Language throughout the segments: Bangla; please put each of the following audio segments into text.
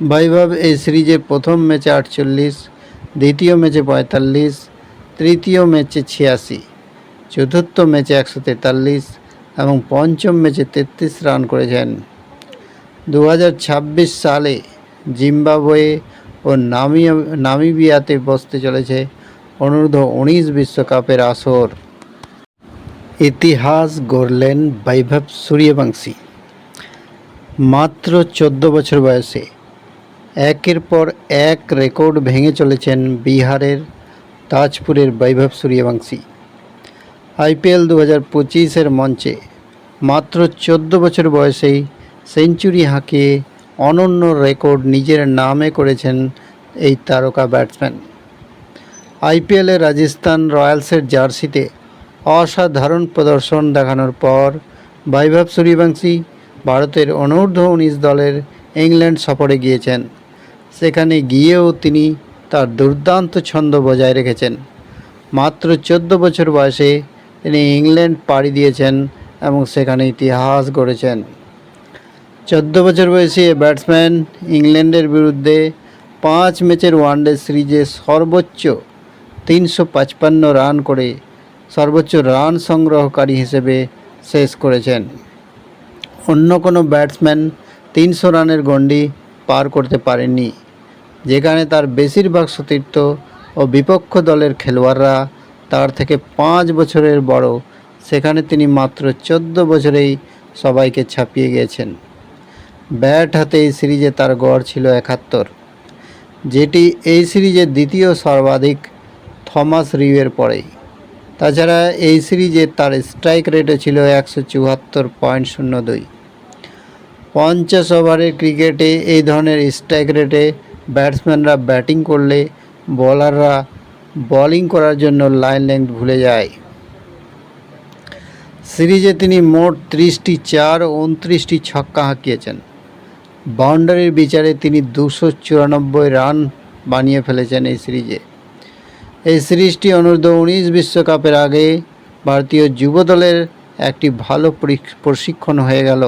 বৈভব এই সিরিজের প্রথম ম্যাচে আটচল্লিশ, দ্বিতীয় ম্যাচে পঁয়তাল্লিশ, তৃতীয় ম্যাচে ছিয়াশি, চতুর্থ ম্যাচে একশো তেতাল্লিশ এবং পঞ্চম ম্যাচে তেত্রিশ রান করেছেন। দু হাজার ছাব্বিশ সালে জিম্বাবুয়ে ও নামিয়া নামিবিয়াতে বসতে চলেছে অনূর্ধ্ব উনিশ বিশ্বকাপের আসর। ইতিহাস গড়লেন বৈভব সূর্যবংশী। মাত্র চোদ্দ বছর বয়সে একের পর এক রেকর্ড ভেঙে চলেছেন বিহারের তাজপুরের বৈভব সূর্যবংশী। আইপিএল দু হাজার পঁচিশের মঞ্চে মাত্র চোদ্দ বছর বয়সেই সেঞ্চুরি হাঁকিয়ে অনন্য রেকর্ড নিজের নামে করেছেন এই তারকা ব্যাটসম্যান। আইপিএলে রাজস্থান রয়্যালসের জার্সিতে অসাধারণ প্রদর্শন দেখানোর পর বৈভব সূর্যবংশী ভারতের অনূর্ধ্ব উনিশ দলের ইংল্যান্ড সফরে গিয়েছেন। সেখানে গিয়েও তিনি তার দুর্দান্ত ছন্দ বজায় রেখেছেন। মাত্র চোদ্দ বছর বয়সে তিনি ইংল্যান্ড পাড়ি দিয়েছেন এবং সেখানে ইতিহাস গড়েছেন। চোদ্দ বছর বয়সী এ ব্যাটসম্যান ইংল্যান্ডের বিরুদ্ধে পাঁচ ম্যাচের ওয়ানডে সিরিজে সর্বোচ্চ তিনশো পাঁচপান্ন রান করে সর্বোচ্চ রান সংগ্রহকারী হিসেবে শেষ করেছেন। অন্য কোনো ব্যাটসম্যান তিনশো রানের গণ্ডি পার করতে পারেননি। যেখানে তার বেশিরভাগ সতীর্থ ও বিপক্ষ দলের খেলোয়াড়রা তার থেকে পাঁচ বছরের বড়। সেখানে তিনি মাত্র চোদ্দ বছরেই সবাইকে ছাপিয়ে গিয়েছেন। ব্যাট হাতে এই সিরিজে তার গড় ছিল একাত্তর। যেটি এই সিরিজের দ্বিতীয় সর্বাধিক থমাস রিউয়ের পরেই। তাছাড়া এই সিরিজে তার স্ট্রাইক রেটও ছিল একশো চুয়াত্তর পয়েন্ট শূন্য দুই। পঞ্চাশ ওভারের ক্রিকেটে এই ধরনের স্ট্রাইক রেটে ব্যাটসম্যানরা ব্যাটিং করলে বোলাররা বোলিং করার জন্য লাইন লেন্থ ভুলে যায়। সিরিজে তিনি মোট ত্রিশটি চার ও উনত্রিশটি ছক্কা হাঁকিয়েছেন। বাউন্ডারির বিচারে তিনি দুশো চুরানব্বই রান বানিয়ে ফেলেছেন এই সিরিজে। এই সিরিজটি অনূর্ধ্ব উনিশ বিশ্বকাপের আগে ভারতীয় যুব দলের একটি ভালো প্রশিক্ষণ হয়ে গেল।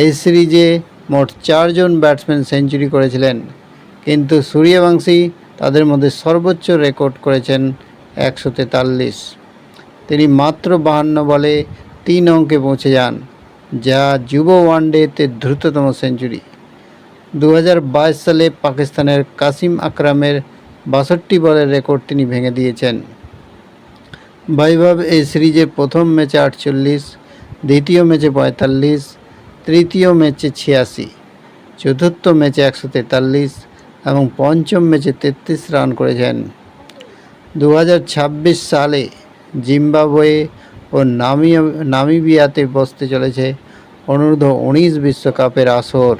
এই সিরিজে মোট চারজন ব্যাটসম্যান সেঞ্চুরি করেছিলেন। কিন্তু সূর্যবংশী তাদের মধ্যে সর্বোচ্চ রেকর্ড করেছেন একশো তেতাল্লিশ। তিনি মাত্র বাহান্ন বলে তিন অঙ্কে পৌঁছে যান, যা যুব ওয়ানডেতে দ্রুততম সেঞ্চুরি। দু হাজার বাইশ সালে পাকিস্তানের কাসিম আকরামের বাষট্টি বলের রেকর্ড তিনি ভেঙে দিয়েছেন। বৈভব এই সিরিজের প্রথম ম্যাচে আটচল্লিশ, দ্বিতীয় ম্যাচে পঁয়তাল্লিশ, তৃতীয় ম্যাচে ছিয়াশি, চতুর্থ ম্যাচে একশো তেতাল্লিশ এবং পঞ্চম ম্যাচে তেত্রিশ রান করেছেন। দু হাজার ছাব্বিশ সালে জিম্বাবুয়ে ও নামিয়া নামিবিয়াতে বসতে চলেছে অনূর্ধ্ব উনিশ বিশ্বকাপের আসর।